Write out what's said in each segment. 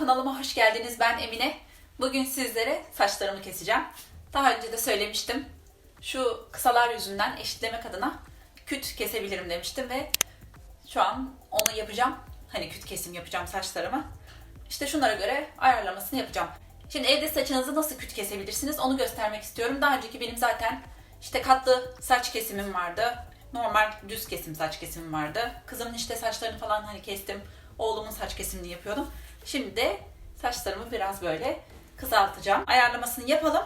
kanalıma hoş geldiniz. Ben Emine. Bugün sizlere saçlarımı keseceğim. Daha önce de söylemiştim. Şu kısalar yüzünden eşitlemek adına küt kesebilirim demiştim ve şu an onu yapacağım. Hani küt kesim yapacağım saçlarımı. İşte şunlara göre ayarlamasını yapacağım. Şimdi evde saçınızı nasıl küt kesebilirsiniz onu göstermek istiyorum. Daha önceki benim zaten işte katlı saç kesimim vardı. Normal düz kesim saç kesimim vardı. Kızımın işte saçlarını falan hani kestim. Oğlumun saç kesimini yapıyordum. Şimdi de saçlarımı biraz böyle kısaltacağım. Ayarlamasını yapalım.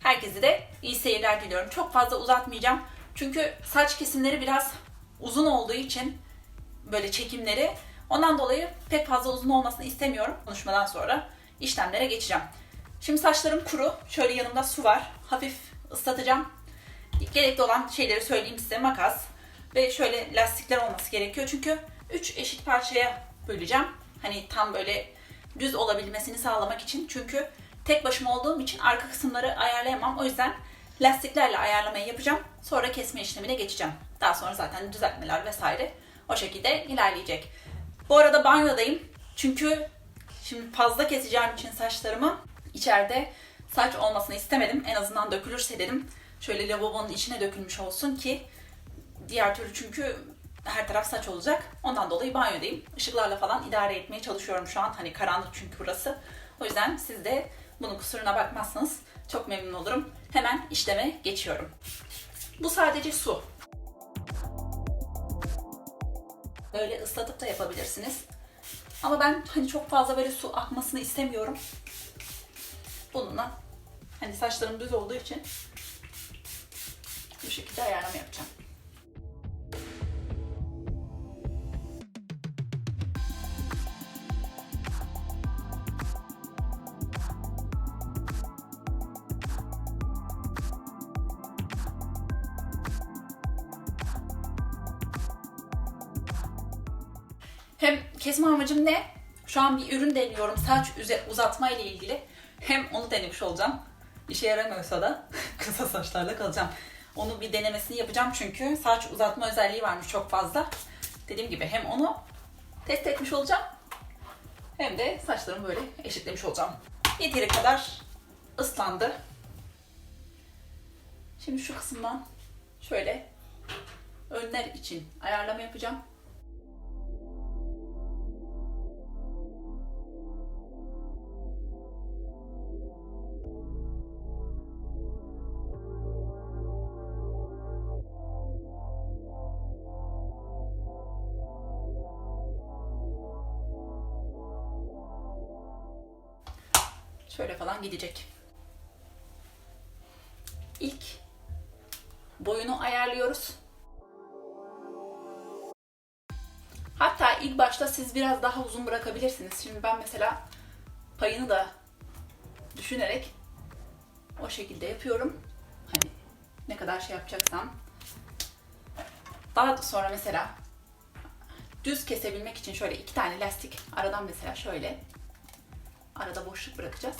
Herkese de iyi seyirler diliyorum. Çok fazla uzatmayacağım. Çünkü saç kesimleri biraz uzun olduğu için böyle çekimleri ondan dolayı pek fazla uzun olmasını istemiyorum. Konuşmadan sonra işlemlere geçeceğim. Şimdi saçlarım kuru. Şöyle yanımda su var. Hafif ıslatacağım. Gerekli olan şeyleri söyleyeyim size. Makas ve şöyle lastikler olması gerekiyor. Çünkü 3 eşit parçaya böleceğim. Hani tam böyle düz olabilmesini sağlamak için. Çünkü tek başıma olduğum için arka kısımları ayarlayamam. O yüzden lastiklerle ayarlamayı yapacağım. Sonra kesme işlemine geçeceğim. Daha sonra zaten düzeltmeler vesaire o şekilde ilerleyecek. Bu arada banyodayım. Çünkü şimdi fazla keseceğim için saçlarımı içeride saç olmasını istemedim. En azından dökülürse dedim. Şöyle lavabonun içine dökülmüş olsun ki diğer türlü çünkü her taraf saç olacak. Ondan dolayı banyodayım. Işıklarla falan idare etmeye çalışıyorum şu an. Hani karanlık çünkü burası. O yüzden siz de bunun kusuruna bakmazsanız çok memnun olurum. Hemen işleme geçiyorum. Bu sadece su. Böyle ıslatıp da yapabilirsiniz. Ama ben hani çok fazla böyle su akmasını istemiyorum. Bununla hani saçlarım düz olduğu için bu şekilde ayarlama yapacağım. Hem kesme amacım ne? Şu an bir ürün deniyorum saç uzatma ile ilgili. Hem onu denemiş olacağım. İşe yaramıyorsa da kısa saçlarla kalacağım. Onu bir denemesini yapacağım çünkü saç uzatma özelliği varmış çok fazla. Dediğim gibi hem onu test etmiş olacağım hem de saçlarımı böyle eşitlemiş olacağım. Yeteri kadar ıslandı. Şimdi şu kısımdan şöyle önler için ayarlama yapacağım. Şöyle falan gidecek. İlk boyunu ayarlıyoruz. Hatta ilk başta siz biraz daha uzun bırakabilirsiniz. Şimdi ben mesela payını da düşünerek o şekilde yapıyorum. Hani ne kadar şey yapacaksam. Daha sonra mesela düz kesebilmek için şöyle iki tane lastik aradan mesela şöyle arada boşluk bırakacağız.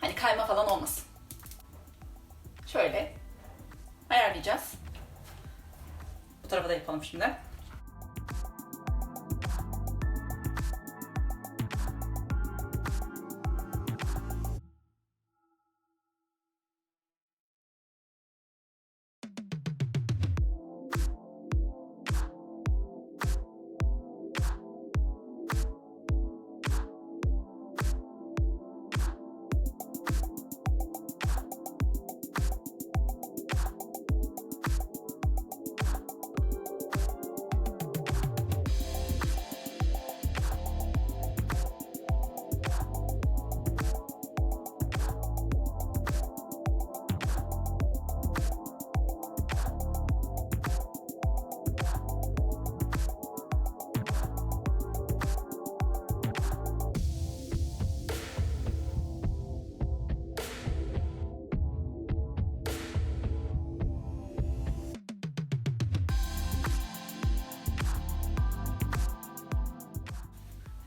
Hani kayma falan olmasın. Şöyle ayarlayacağız. Bu tarafa da yapalım şimdi.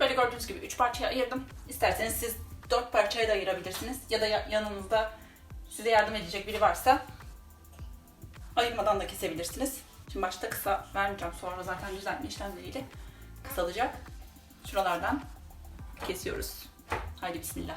Böyle gördüğünüz gibi 3 parçaya ayırdım. İsterseniz siz 4 parçaya da ayırabilirsiniz. Ya da ya- yanınızda size yardım edecek biri varsa ayırmadan da kesebilirsiniz. Şimdi başta kısa vermeyeceğim. Sonra zaten düzeltme işlemleriyle kısalacak. Şuralardan kesiyoruz. Haydi bismillah.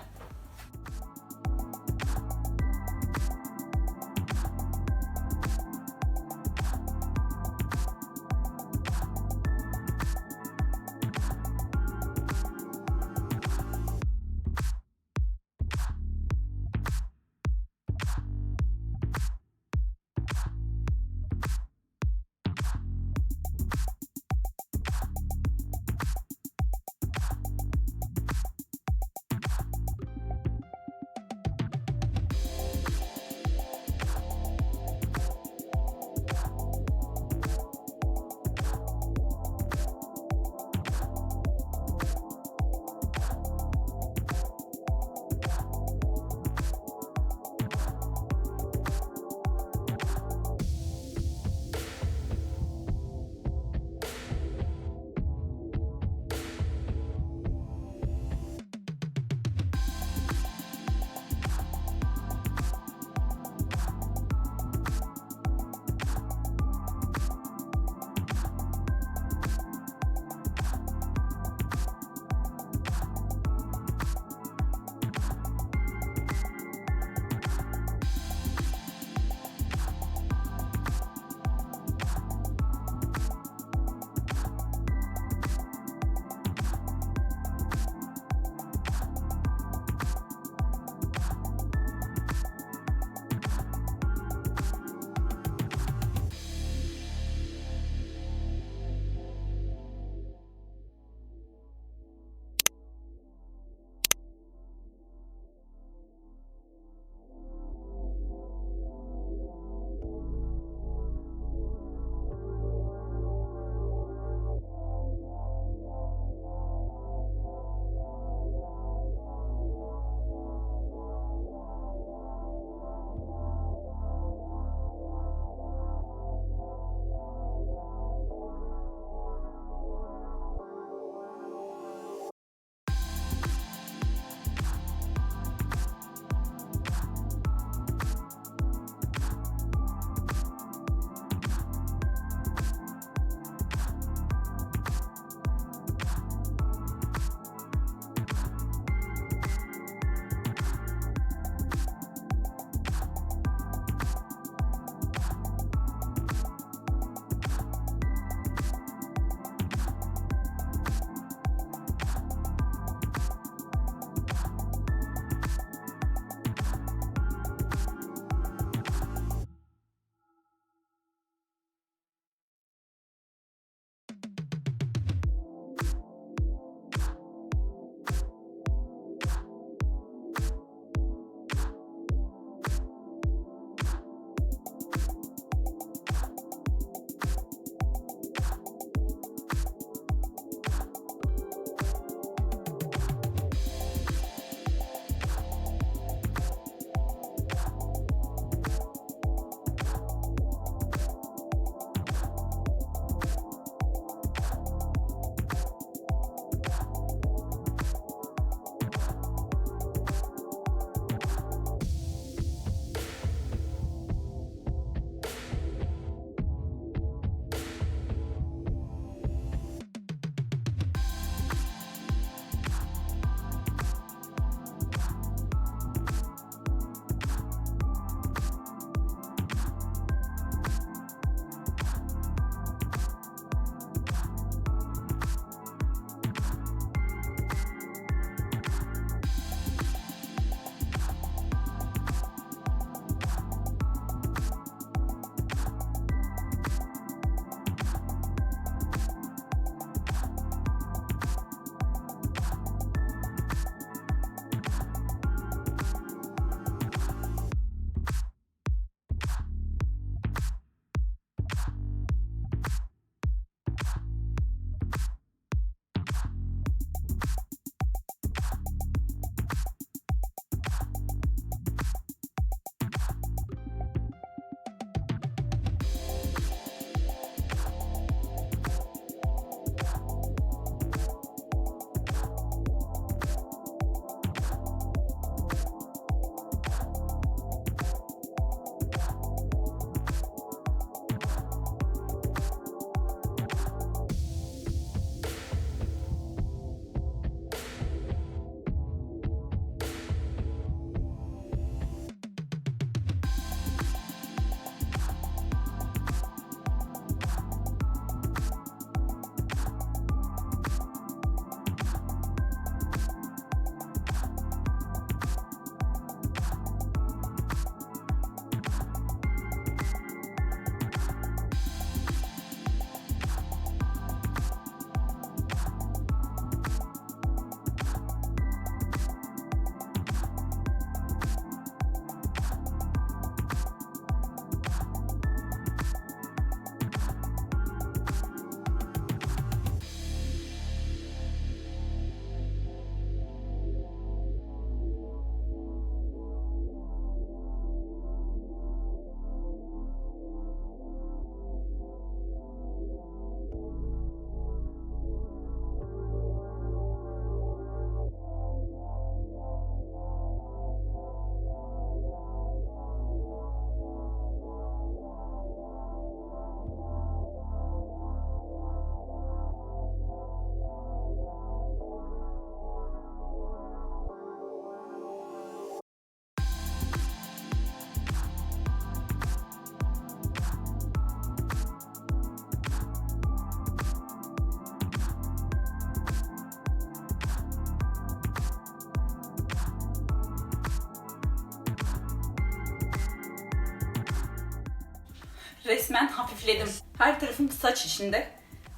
Resmen hafifledim. Her tarafım saç içinde.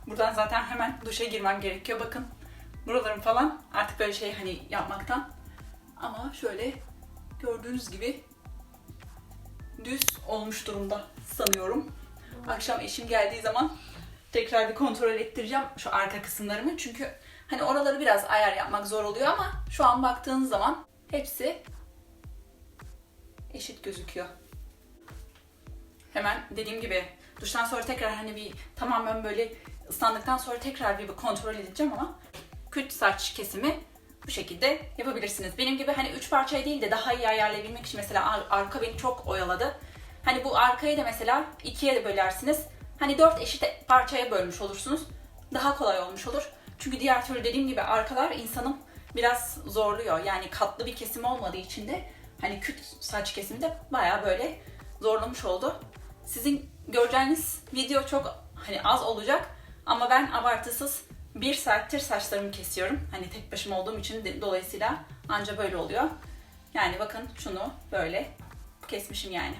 Buradan zaten hemen duşa girmem gerekiyor. Bakın buralarım falan artık böyle şey hani yapmaktan. Ama şöyle gördüğünüz gibi düz olmuş durumda sanıyorum. Akşam eşim geldiği zaman tekrar bir kontrol ettireceğim şu arka kısımlarımı. Çünkü hani oraları biraz ayar yapmak zor oluyor ama şu an baktığınız zaman hepsi eşit gözüküyor. Hemen dediğim gibi duştan sonra tekrar hani bir tamamen böyle ıslandıktan sonra tekrar bir kontrol edeceğim ama küt saç kesimi bu şekilde yapabilirsiniz. Benim gibi hani üç parçaya değil de daha iyi ayarlayabilmek için mesela ar- arka beni çok oyaladı. Hani bu arkayı da mesela ikiye bölersiniz. Hani dört eşit parçaya bölmüş olursunuz. Daha kolay olmuş olur. Çünkü diğer türlü dediğim gibi arkalar insanın biraz zorluyor. Yani katlı bir kesim olmadığı için de hani küt saç kesimi de baya böyle zorlamış oldu. Sizin göreceğiniz video çok hani az olacak ama ben abartısız bir saattir saçlarımı kesiyorum. Hani tek başıma olduğum için dolayısıyla anca böyle oluyor. Yani bakın şunu böyle kesmişim yani.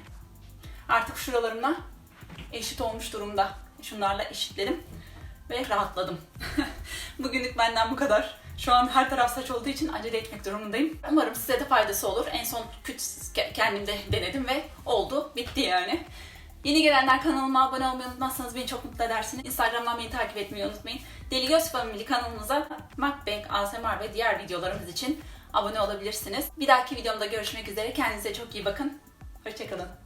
Artık şuralarımla eşit olmuş durumda. Şunlarla eşitledim ve rahatladım. Bugünlük benden bu kadar. Şu an her taraf saç olduğu için acele etmek durumundayım. Umarım size de faydası olur. En son küt ke- kendim de denedim ve oldu. Bitti yani. Yeni gelenler kanalıma abone olmayı unutmazsanız beni çok mutlu edersiniz. Instagram'dan beni takip etmeyi unutmayın. Deli Göz Family kanalımıza Macbank, ASMR ve diğer videolarımız için abone olabilirsiniz. Bir dahaki videomda görüşmek üzere. Kendinize çok iyi bakın. Hoşçakalın.